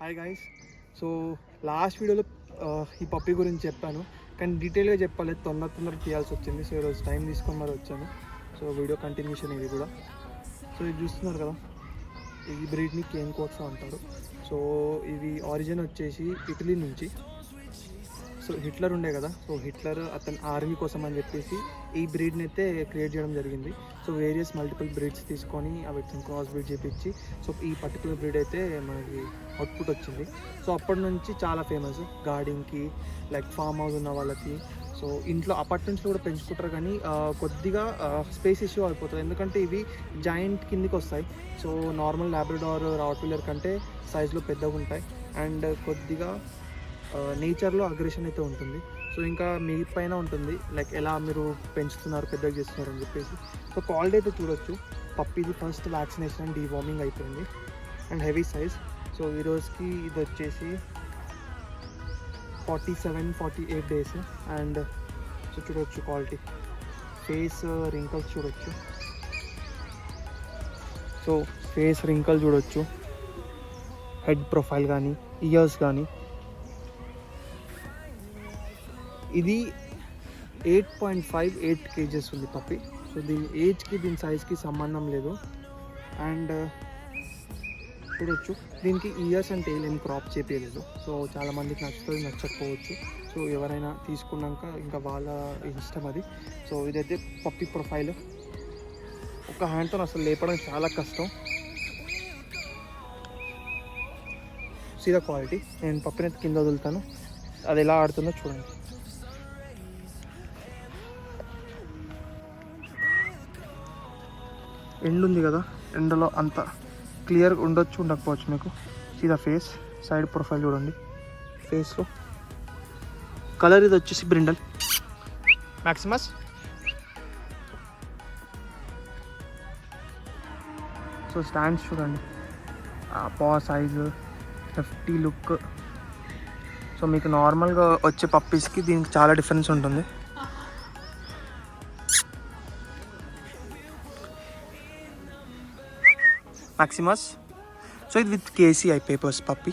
Hi guys so last వీడియోలో ఈ పప్పి గురించి చెప్పాను. కానీ డీటెయిల్గా చెప్పాలి తొందర తొందర తీయాల్సి వచ్చింది. సో ఈరోజు టైం తీసుకొని మరి వచ్చాను. సో వీడియో కంటిన్యూషన్ ఇది కూడా. సో ఇది చూస్తున్నారు కదా? ఈ బ్రీడ్ని కేన్ కోట్స్ అంటారు. సో ఇది ఆరిజిన్ వచ్చేసి ఇటలీ నుంచి. సో హిట్లర్ ఉండే కదా సో హిట్లర్ అతని ఆర్మీ కోసం అని చెప్పేసి ఈ బ్రీడ్ని అయితే క్రియేట్ చేయడం జరిగింది. సో వేరియస్ మల్టిపుల్ బ్రీడ్స్ తీసుకొని అవి క్రాస్ బ్రీడ్ చేపించి సో ఈ పర్టికులర్ బ్రీడ్ అయితే మనకి అవుట్పుట్ వచ్చింది. సో అప్పటి నుంచి చాలా ఫేమస్ గార్డింగ్కి లైక్ ఫామ్ హౌస్ ఉన్న వాళ్ళకి. సో ఇంట్లో అపార్ట్మెంట్స్లో కూడా పెంచుకుంటారు కానీ కొద్దిగా స్పేస్ ఇష్యూ అయిపోతుంది. ఎందుకంటే ఇవి జాయింట్ కిందికి వస్తాయి. సో నార్మల్ ల్యాబ్రడార్ పిల్లర్ కంటే సైజులో పెద్దగా ఉంటాయి. అండ్ కొద్దిగా నేచర్లో అగ్రెషన్ అయితే ఉంటుంది. సో ఇంకా మీ పైన ఉంటుంది. లైక్ ఎలా మీరు పెంచుతున్నారు పెద్దగా చేస్తున్నారు అని చెప్పేసి. సో క్వాలిటీ అయితే చూడొచ్చు. పప్పిది ఫస్ట్ వ్యాక్సినేషన్ అండ్ డీవార్మింగ్ అయిపోయింది. అండ్ హెవీ సైజ్ సో ఈ రోజుకి ఇది వచ్చేసి forty seven forty eight days and so చూడొచ్చు క్వాలిటీ ఫేస్ రింకల్స్ చూడొచ్చు. సో ఫేస్ రింకల్ చూడొచ్చు. హెడ్ ప్రొఫైల్ కానీ ఇయర్స్ కానీ ఇది eight point five eight kgs ఉంది పప్పి. సో దీని ఏజ్కి దీని సైజ్కి సంబంధం లేదు. అండ్ uh, చూడొచ్చు. దీనికి ఇయర్స్ అండ్ టైల్ ఏం క్రాప్ చేపించలేదు సో చాలా మందికి నచ్చుతుంది నచ్చకపోవచ్చు. సో ఎవరైనా తీసుకున్నాక ఇంకా వాళ్ళ ఇష్టం అది. సో ఇదైతే పప్పి ప్రొఫైల్ ఒక హ్యాండ్తో అసలు లేపడం చాలా కష్టం. సీదా క్వాలిటీ నేను పప్పినైతే కింద వదులుతాను. అది ఎలా ఆడుతుందో చూడండి. ఎండ్ ఉంది కదా ఎండలో అంత క్లియర్గా ఉండొచ్చు ఉండకపోవచ్చు మీకు. సీదా ఫేస్ సైడ్ ప్రొఫైల్ చూడండి. ఫేస్లో. కలర్ ఇది వచ్చేసి బ్రిండల్. మ్యాక్సిమస్ సో స్టాండ్స్ చూడండి. పా సైజు హెఫ్టీ లుక్ సో మీకు నార్మల్గా వచ్చే పప్పీస్కి దీనికి చాలా డిఫరెన్స్ ఉంటుంది. మ్యాక్సిమస్ సో ఇది with KCI papers puppy